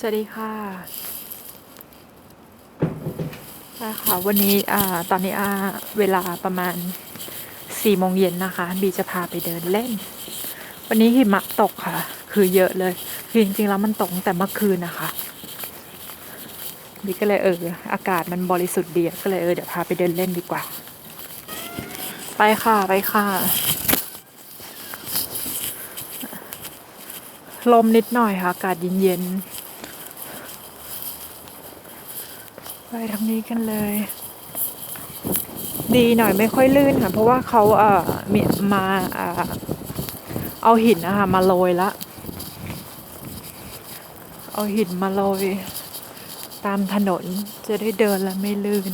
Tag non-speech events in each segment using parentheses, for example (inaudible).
สวัสดีค่ะค่ะค่ะวันนี้อ่าตอนนี้อ่าเวลาประมาณสี่โมงเย็นนะคะ บีจะพาไปเดินเล่น วันนี้หิมะตกค่ะ คือเยอะเลย คือจริงๆแล้วมันตกแต่เมื่อคืนนะคะ บีก็เลยเอออากาศมันบริสุทธิ์ดีก็เลยเออเดี๋ยวพาไปเดินเล่นดีกว่า ไปค่ะไปค่ะ ลมนิดหน่อยค่ะ อากาศเย็นๆ ไปทางนี้กันเลย ดีหน่อยไม่ค่อยลื่นค่ะ เพราะว่าเขาเอ่อมีมาเอ่อเอาหินนะคะมาโรยละ เอาหินมาโรยตามถนนจะได้เดินแล้วไม่ลื่น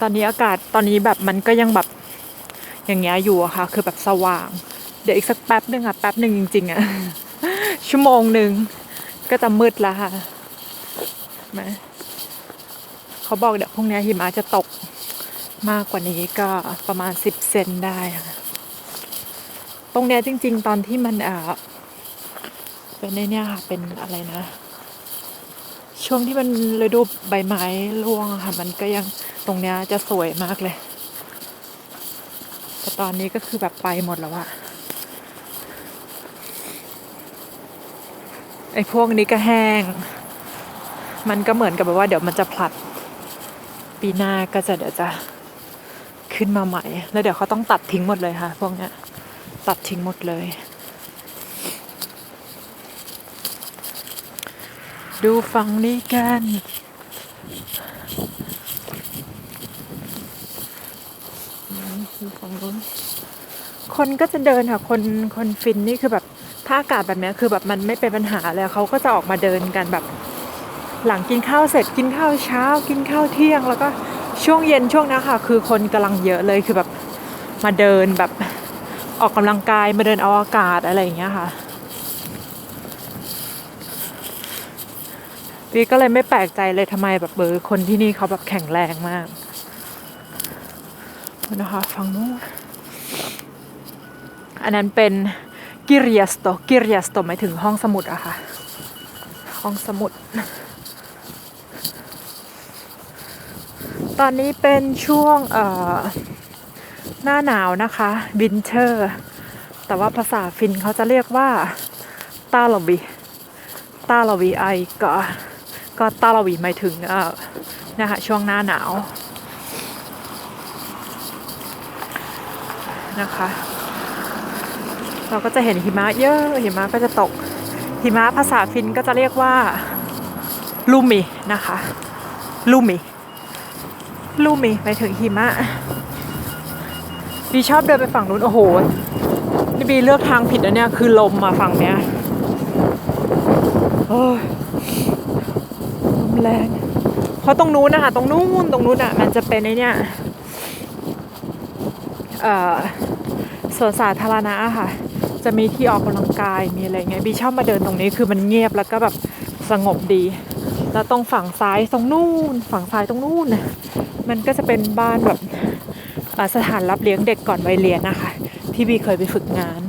ตอนนี้อากาศตอนนี้แบบมันก็ยังแบบอย่างเงี้ยอยู่อะค่ะ คือแบบสว่าง เดี๋ยวอีกสักแป๊บนึงอะแป๊บหนึ่งจริงๆอะ ชั่วโมงหนึ่งก็จะมืดแล้วค่ะไหมเขาบอกเดี๋ยวพรุ่งนี้หิมะจะตกมากกว่านี้ก็ประมาณสิบเซนได้ค่ะตรงเนี้ยจริง ๆ ตอนที่มันเอ่อเป็นในเนี้ยค่ะเป็นอะไรนะ ช่วงที่มันฤดูใบไม้ร่วงค่ะ มันก็ยังตรงเนี้ยจะสวยมากเลย แต่ตอนนี้ก็คือแบบไปหมดแล้วอะ อ้พวกนี้ก็แห้ง มันก็เหมือนกับแบบว่าเดี๋ยวมันจะผลัด ปีหน้าก็จะเดี๋ยวจะขึ้นมาใหม่ แล้วเดี๋ยวเขาต้องตัดทิ้งหมดเลยค่ะ พวกเนี้ยตัดทิ้งหมดเลย ดูฝั่งนี้กันดูฝั่งนู้นคนก็จะเดินค่ะ คนคนฟินนี่คือแบบ ถ้าอากาศแบบนี้คือแบบมันไม่เป็นปัญหาเลยเขาก็จะออกมาเดินกันแบบ หลังกินข้าวเสร็จกินข้าวเช้า กินข้าวเที่ยง แล้วก็ช่วงเย็นช่วงนี้ค่ะ คือคนกำลังเยอะเลยคือแบบมาเดินแบบออกกำลังกายมาเดินเอาอากาศอะไรอย่างเงี้ยค่ะวีก็เลยไม่แปลกใจเลยทำไมแบบเบอร์คนที่นี่เขาแบบแข็งแรงมากนะคะฟังนู้นอันนั้นเป็น กิริยสโตกิริยสโตหมายถึงห้องสมุดอะค่ะ ห้องสมุด ตอนนี้เป็นช่วงเอ่อหน้าหนาวนะคะวินเทอร์ แต่ว่าภาษาฟินเขาจะเรียกว่าตาลวีตาลวีไอก็ก็ตาลวีหมายถึงเอ่อนะคะช่วงหน้าหนาวนะคะ เราก็จะเห็นหิมะเยอะหิมะก็จะตก หิมะภาษาฟินก็จะเรียกว่าลูมินะคะลูมิลูมิไปถึงหิมะบีชอบเดินไปฝั่งนู้นโอ้โหนี่บีเลือกทางผิดนะเนี่ยคือลมมาฝั่งเนี้ยโอ้ยลมแรงเพราะตรงนู้นนะคะตรงนู้นตรงนู้นอะมันจะเป็นไอเนี่ยเอ่อสวนสาธารณะอะค่ะ จะมีที่ออกกำลังกายมีอะไรเงี้ยบีชอบมาเดินตรงนี้คือมันเงียบแล้วก็แบบสงบดี แล้วตรงฝั่งซ้ายตรงนู่น ฝั่งซ้ายตรงนู่นน่ะมันก็จะเป็นบ้านแบบสถานรับเลี้ยงเด็กก่อนวัยเรียนนะคะ ที่บีเคยไปฝึกงาน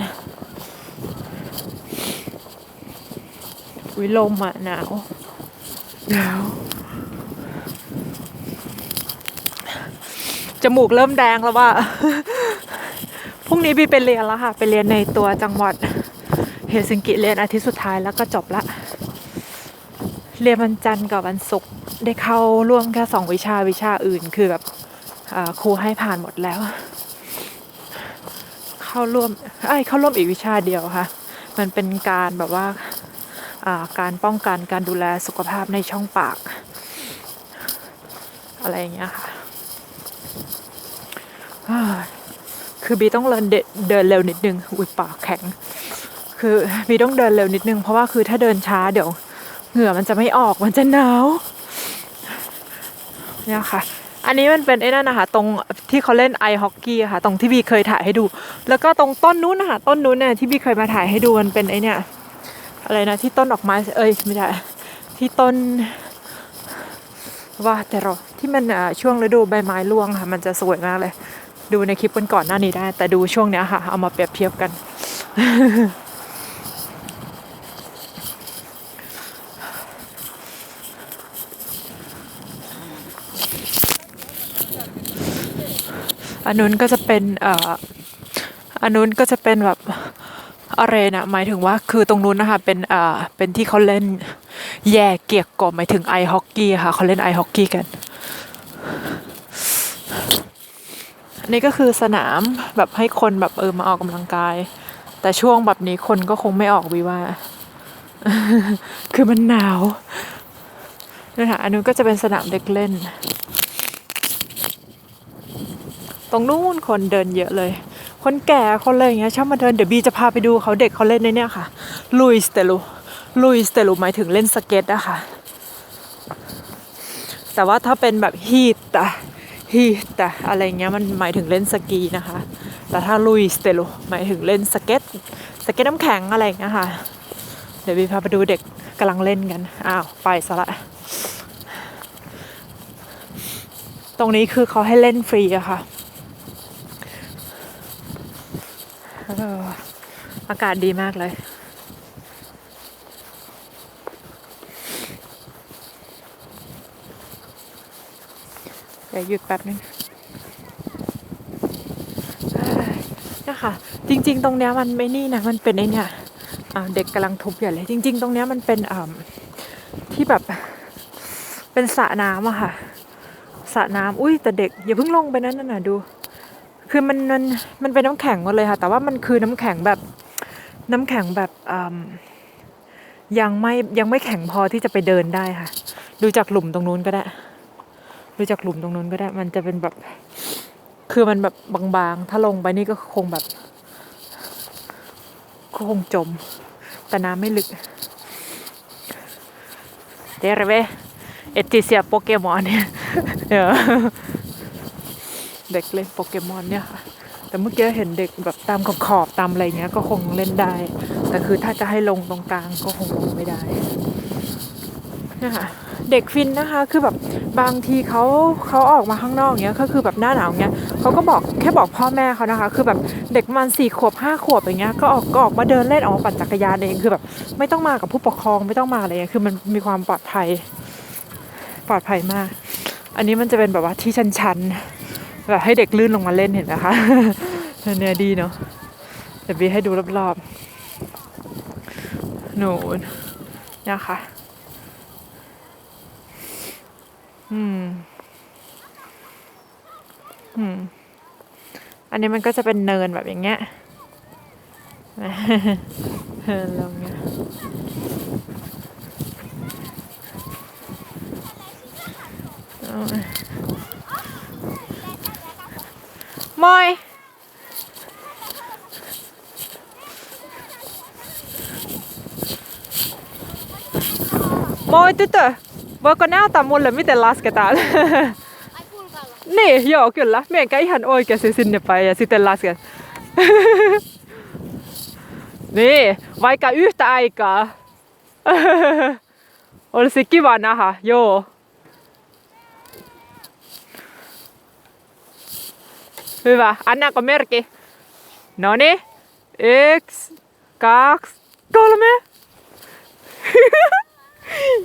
วิลมอะหนาวหนาวจมูกเริ่มแดงแล้วว่า พรุ่งนี้บีไปเรียนแล้วค่ะ ไปเรียนในตัวจังหวัดเฮลซิงกิเรียนอาทิตย์สุดท้ายแล้วก็จบละ เรียนวันจันทร์กับวันศุกร์ได้เข้าร่วมแค่สองวิชาวิชาอื่น คือแบบครูให้ผ่านหมดแล้ว เข้าร่วมไอ้เข้าร่วมอีกวิชาเดียวค่ะ มันเป็นการแบบว่าการป้องกันการดูแลสุขภาพในช่องปาก อะไรอย่างเงี้ยค่ะ คือบีต้องเดินเดินเร็วนิดนึงอุ้ยปากแข็ง คือบีต้องเดินเร็วนิดนึงเพราะว่าคือถ้าเดินช้าเดี๋ยวเหงื่อมันจะไม่ออกมันจะหนาวเนี่ยค่ะ อันนี้มันเป็นไอ้นั่นนะคะตรงที่เขาเล่นไอฮอกกี้ค่ะ ตรงที่บีเคยถ่ายให้ดู แล้วก็ตรงต้นนู้นนะคะต้นนู้นเนี่ยที่บีเคยมาถ่ายให้ดูมันเป็นไอเนี่ยอะไรนะที่ต้นดอกไม้เอ้ยไม่ใช่ที่ต้นว่าแต่เราที่มันช่วงฤดูใบไม้ร่วงค่ะ มันจะสวยมากเลย ดูในคลิปกันก่อนหน้านี้ได้ แต่ดูช่วงเนี้ยค่ะ เอามาเปรียบเทียบกัน อันนู้นก็จะเป็นเอ่ออันนู้นก็จะเป็นแบบอะไรนะหมายถึงว่าคือตรงนู้นนะคะเป็นเอ่อเป็นที่เขาเล่นแย่เกียกกบหมายถึงไอฮอกกี้ค่ะเขาเล่นไอฮอกกี้กัน นนี้ก็คือสนามแบบให้คนแบบเออมาออกกำลังกาย แต่ช่วงแบบนี้คนก็คงไม่ออกวิว่า คือมันหนาวนะคะอันนู้นก็จะเป็นสนามเด็กเล่น ตรงนู้นคนเดินเยอะเลย คนแก่คนอะไรอย่างเงี้ยชอบมาเดินเดี๋ยวบีจะพาไปดูเขาเด็กเขาเล่นในเนี่ยค่ะ ลุยสเตลูลุยสเตลูหมายถึงเล่นสเก็ตอะคะแต่ว่าถ้าเป็นแบบฮีตอะ ฮีตอะอะไรเงี้ยมันหมายถึงเล่นสกีนะคะ แต่ถ้าลุยสเตโลหมายถึงเล่นสเก็ตสเก็ตน้ำแข็งอะไรเงี้ยค่ะ เดี๋ยวบีพาไปดูเด็กกำลังเล่นกัน อ้าวไปซะละ ตรงนี้คือเขาให้เล่นฟรีอะค่ะอากาศดีมากเลย เดี๋ยวหยุดแป๊บนึงเนี่ยค่ะ จริง ๆ ตรงเนี้ยมันไม่นี่นะมันเป็นไอเนี่ยเด็กกำลังทุบอยู่เลย จริง ๆ ตรงเนี้ยมันเป็นที่แบบเป็นสระน้ำอะค่ะสระน้ำอุ้ยแต่เด็กอย่าเพิ่งลงไปนั้นน่ะดู คือมันมันมันเป็นน้ำแข็งหมดเลยค่ะ แต่ว่ามันคือน้ำแข็งแบบน้ำแข็งแบบยังไม่ยังไม่แข็งพอที่จะไปเดินได้ค่ะ ดูจากหลุมตรงนู้นก็ได้ ดูจากหลุมตรงนู้นก็ได้ มันจะเป็นแบบ คือมันแบบบางๆ ถ้าลงไปนี่ก็คงแบบก็คงจม แต่น้ำไม่ลึก เดรเวเอติเซียโปเกมอนเนี่ยเด็กเล่นโปเกมอนเนี่ยค่ะแต่เมื่อกี้เห็นเด็กแบบตามขอบขอบๆตามอะไรเงี้ยก็คงเล่นได้ แต่คือถ้าจะให้ลงตรงกลางก็คงลงไม่ได้เนี่ยค่ะเด็กฟินนะคะคือแบบ บางทีเขาเขาออกมาข้างนอกเงี้ยก็คือแบบหน้าหนาวเงี้ยเขาก็บอกแค่บอกพ่อแม่เขานะคะ คือแบบเด็กมันสี่ขวบห้าขวบอย่างเงี้ยก็ออกก็ออกมาเดินเล่นออกมาปั่นจักรยานเองคือแบบไม่ต้องมากับผู้ปกครองไม่ต้องมาอะไรเงี้ยคือมันมีความปลอดภัย ปลอดภัยมาก อันนี้มันจะเป็นแบบว่าที่ชันๆแบบให้เด็กลื่นลงมาเล่นเห็นไหมคะเนี่ยดีเนาะเดี๋ยวบีให้ดูรอบๆหนูนเนี่ยค่ะ อืม อืม อันนี้มันก็จะเป็นเนินแบบอย่างเงี้ยเออลงเงี้ยเอามอย Moi tytö, voiko näyttää mulle miten lasketaan? Ai pulkalla. niin, joo kyllä. Mienkä ihan oikeasti sinne päin ja sitten lasken. (laughs) niin, vaikka yhtä aikaa. (laughs) Olisi kiva nähdä, joo. Hyvä. Annanko merkki? Noni. Yksi, kaksi, kolme.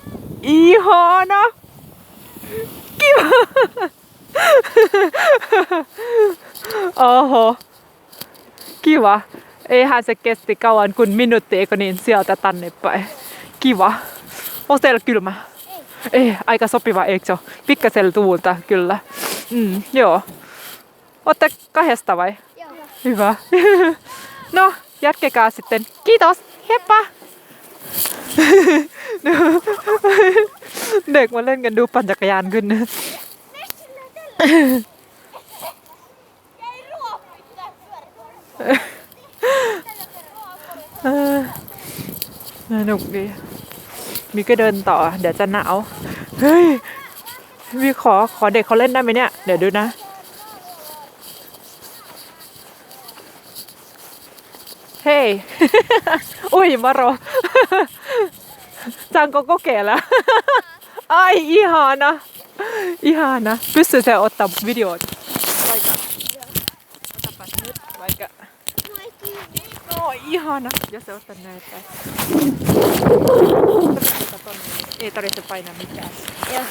(laughs) Ihana. Kiva. Oho. Kiva. Eihän se kesti kauan kuin minuutti, eikö niin, sieltä tänne päin. Kiva. Onko teillä kylmä? Ei. aika sopiva, eikö se ole? Pikkasen tuulta, kyllä. Mm, joo. Ootte kahdesta vai? Joo. Hyvä. (laughs) No, jatkekaa sitten. Kiitos. Heippa. เด็กมาเล่นกันดูปั่นจักรยานขึ้น Jäi ruoppi, pitää pyörä. เออสนุกดี มีก็เดินต่อ เดี๋ยวจะหนาว เฮ้ย มีขอขอเด็กเขาเล่นได้ไหมเนี่ย เดี๋ยวดูนะเฮ้ย อุ้ยมารอ Saanko kokeilla? (laughs) Ai ihana! Ihana. Pystyy se ottaa videoon? Vaikka. Otapas nyt vaikka. No ihana. Jos se ottaa näitä. Ei tarvitse painaa mitään. Joo.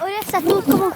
Odessa, tuutko mun?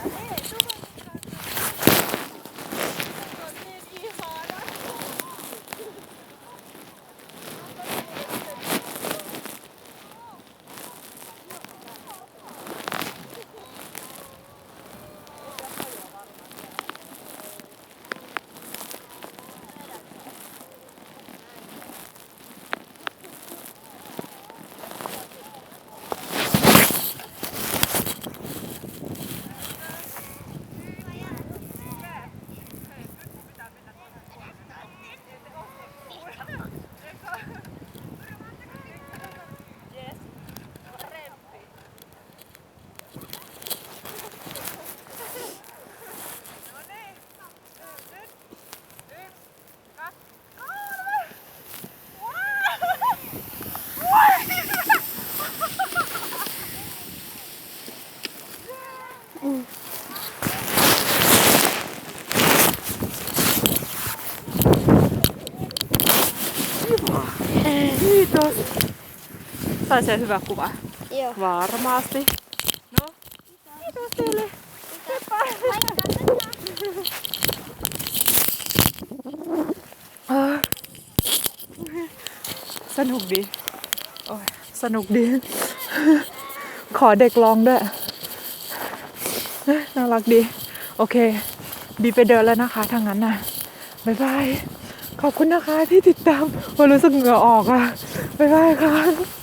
Kiitos. Saisi hyvä kuva. Joo. Varmasti. No, kiitos teille. Ah. สนุกดีโอ้ยสนุกดีขอเด็กลองด้วย น่ารักดี โอเค บีไปเดินแล้วนะคะทางนั้นนะบ๊ายบาย ขอบคุณนะคะที่ติดตามวันรู้สึกเหงื่อออกอะบ๊ายบายค่ะ